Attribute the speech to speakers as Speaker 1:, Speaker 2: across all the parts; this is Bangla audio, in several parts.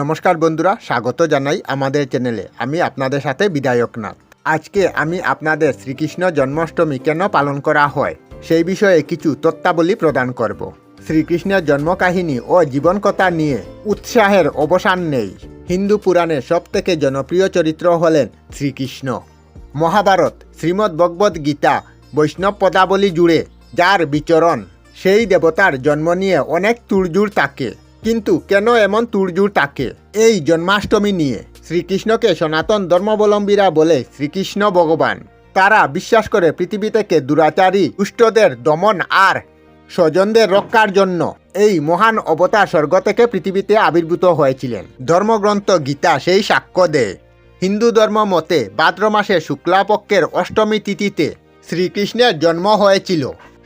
Speaker 1: নমস্কার বন্ধুরা, স্বাগত জানাই আমাদের চ্যানেলে আমি আপনাদের সাথে বিধায়ক নাথ আজকে আমি আপনাদের শ্রীকৃষ্ণ জন্মাষ্টমী কেন পালন করা হয়, সেই বিষয়ে কিছু তত্ত্বাবলী প্রদান করব। শ্রীকৃষ্ণের জন্মকাহিনী ও জীবনকথা নিয়ে উৎসাহের অবসান নেই। হিন্দু পুরাণের সবথেকে জনপ্রিয় চরিত্র হলেন শ্রীকৃষ্ণ। মহাভারত শ্রীমদ্ ভগবদ্ গীতা বৈষ্ণব পদাবলী জুড়ে যার বিচরণ, সেই দেবতার জন্ম নিয়ে অনেক তুড়জুড় থাকে। কিন্তু কেন এমন তুড়জুড় তাকে? এই জন্মাষ্টমী নিয়ে শ্রীকৃষ্ণকে সনাতন ধর্মাবলম্বীরা বলে শ্রীকৃষ্ণ ভগবান। তারা বিশ্বাস করে পৃথিবী থেকে দুরাচারী, দুষ্টদের দমন আর স্বজনদের রক্ষার জন্য এই মহান অবতার স্বর্গ থেকে পৃথিবীতে আবির্ভূত হয়েছিলেন। ধর্মগ্রন্থ গীতা সেই সাক্ষ্য দেয়। হিন্দু ধর্ম মতে ভাদ্র মাসের শুক্লাপক্ষের অষ্টমী তিথিতে শ্রীকৃষ্ণের জন্ম হয়েছিল।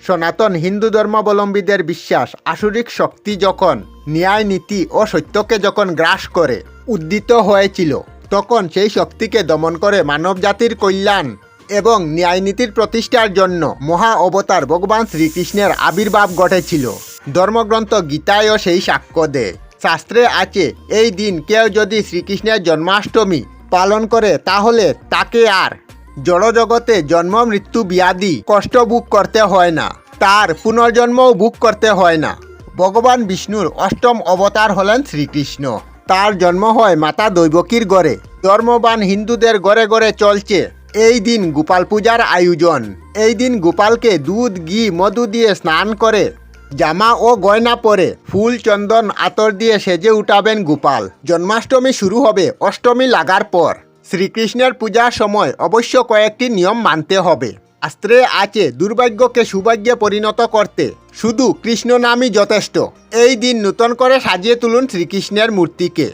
Speaker 1: সনাতন হিন্দু ধর্মাবলম্বীদের বিশ্বাস আসুরিক শক্তি যখন ন্যায় নীতি ও সত্যকে যখন গ্রাস করে, উদ্দিত হয়েছিল, তখন সেই শক্তিকে দমন করে মানবজাতির কল্যাণ এবং ন্যায়নীতির প্রতিষ্ঠার জন্য মহা অবতার ভগবান শ্রীকৃষ্ণের আবির্ভাব ঘটেছিল। ধর্মগ্রন্থ গীতায়ও সেই সাক্ষ্য দেয়। শাস্ত্রে আছে, এই দিন কেউ যদি শ্রীকৃষ্ণের জন্মাষ্টমী পালন করে, তাহলে তাকে আর জড়জগতে জন্ম, মৃত্যু, ব্যাধি কষ্ট বুক করতে হয় না। তার পুনর্জন্মও বুক করতে হয় না। ভগবান বিষ্ণুর অষ্টম অবতার হলেন শ্রীকৃষ্ণ। তার জন্ম হয় মাতা দৈবকীর গড়ে ধর্মবান হিন্দুদের গড়ে গড়ে চলছে। এই দিন গোপাল পূজার আয়োজন। এই দিন গোপালকে দুধ, ঘি, মধু দিয়ে স্নান করে। জামা ও গয়না পরে ফুল, চন্দন, আতর দিয়ে সেজে উঠাবেন গোপাল। জন্মাষ্টমী শুরু হবে অষ্টমী লাগার পর। শ্রীকৃষ্ণের পূজার সময় অবশ্য কয়েকটি নিয়ম মানতে হবে। শাস্ত্রে আছে, দুর্ভাগ্যকে সৌভাগ্যে পরিণত করতে শুধু কৃষ্ণ নামই যথেষ্ট। এই দিন নূতন করে সাজিয়ে তুলুন শ্রীকৃষ্ণের মূর্তিকে।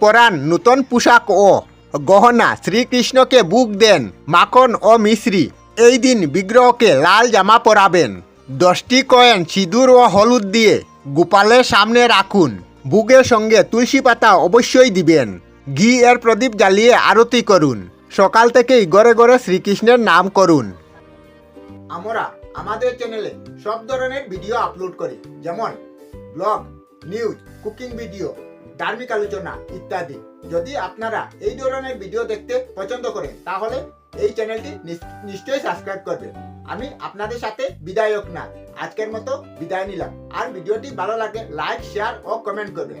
Speaker 1: পরান নূতন পোশাক ও গহনা শ্রীকৃষ্ণকে বুক দেন, মাখন ও মিশ্রি। এই দিন বিগ্রহকে লাল জামা পরাবেন। দশটি কয়েন সিঁদুর ও হলুদ দিয়ে গোপালের সামনে রাখুন। বুকের সঙ্গে তুলসী পাতা অবশ্যই দিবেন। ঘি এর প্রদীপ জ্বালিয়ে আরতি করুন। সকাল থেকেই গড়ে গড়ে শ্রীকৃষ্ণের নাম করুন। আমরা আমাদের চ্যানেলে সব ধরনের ভিডিও আপলোড করি, যেমন ব্লগ নিউজ কুকিং ভিডিও ধার্মিক আলোচনা ইত্যাদি। যদি আপনারা এই ধরনের ভিডিও দেখতে পছন্দ করেন, তাহলে এই চ্যানেলটি নিশ্চয়ই সাবস্ক্রাইব করবেন। আমি আপনাদের সাথে বিদায়ক না, আজকের মতো বিদায় নিলাম। আর ভিডিওটি ভালো লাগে লাইক শেয়ার ও কমেন্ট করবেন।